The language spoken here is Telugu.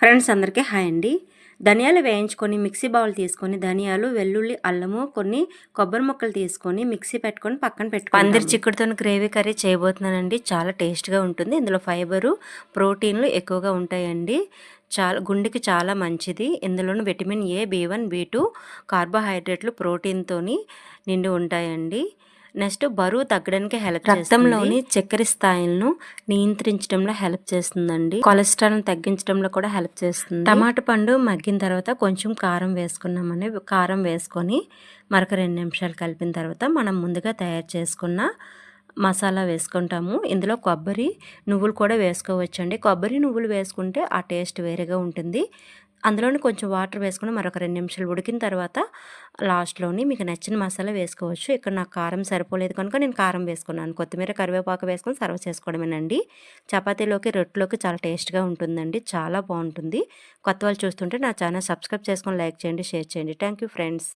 ఫ్రెండ్స్ అందరికీ హాయ్ అండి. ధనియాలు వేయించుకొని మిక్సీ బౌల్ తీసుకొని ధనియాలు వెల్లుల్లి అల్లము కొన్ని కొబ్బరి ముక్కలు తీసుకొని మిక్సీ పెట్టుకొని పక్కన పెట్టుకొని పందిరి చిక్కుడుతో గ్రేవీ కర్రీ చేయబోతున్నానండి. చాలా టేస్ట్గా ఉంటుంది. ఇందులో ఫైబరు ప్రోటీన్లు ఎక్కువగా ఉంటాయండి. చాలా గుండెకి చాలా మంచిది. ఇందులోని vitamin A B one B two కార్బోహైడ్రేట్లు ప్రోటీన్తో నిండి ఉంటాయండి. నెక్స్ట్ బరువు తగ్గడానికి హెల్ప్ రక్తంలోని చక్కెర స్థాయిలను నియంత్రించడంలో హెల్ప్ చేస్తుందండి. కొలెస్ట్రాల్ తగ్గించడంలో కూడా హెల్ప్ చేస్తుంది. టమాటా పండు మగ్గిన తర్వాత కొంచెం కారం వేసుకున్నామని కారం వేసుకొని మరొక రెండు నిమిషాలు కలిపిన తర్వాత మనం ముందుగా తయారు చేసుకున్న మసాలా వేసుకుంటాము. ఇందులో కొబ్బరి నువ్వులు కూడా వేసుకోవచ్చండి. కొబ్బరి నువ్వులు వేసుకుంటే ఆ టేస్ట్ వేరేగా ఉంటుంది. అందులోని కొంచెం వాటర్ వేసుకుని మరొక రెండు నిమిషాలు ఉడికిన తర్వాత లాస్ట్లోని మీకు నచ్చిన మసాలా వేసుకోవచ్చు. ఇక్కడ నాకు కారం సరిపోలేదు కనుక నేను కారం వేసుకున్నాను. కొత్తిమీర కరివేపాకు వేసుకొని సర్వ్ చేసుకోవడమేనండి. చపాతీలోకి రొట్టెలోకి చాలా టేస్ట్గా ఉంటుందండి. చాలా బాగుంటుంది. కొత్త వాళ్ళు చూస్తుంటే నా ఛానల్ సబ్స్క్రైబ్ చేసుకొని లైక్ చేయండి షేర్ చేయండి. Thank friends.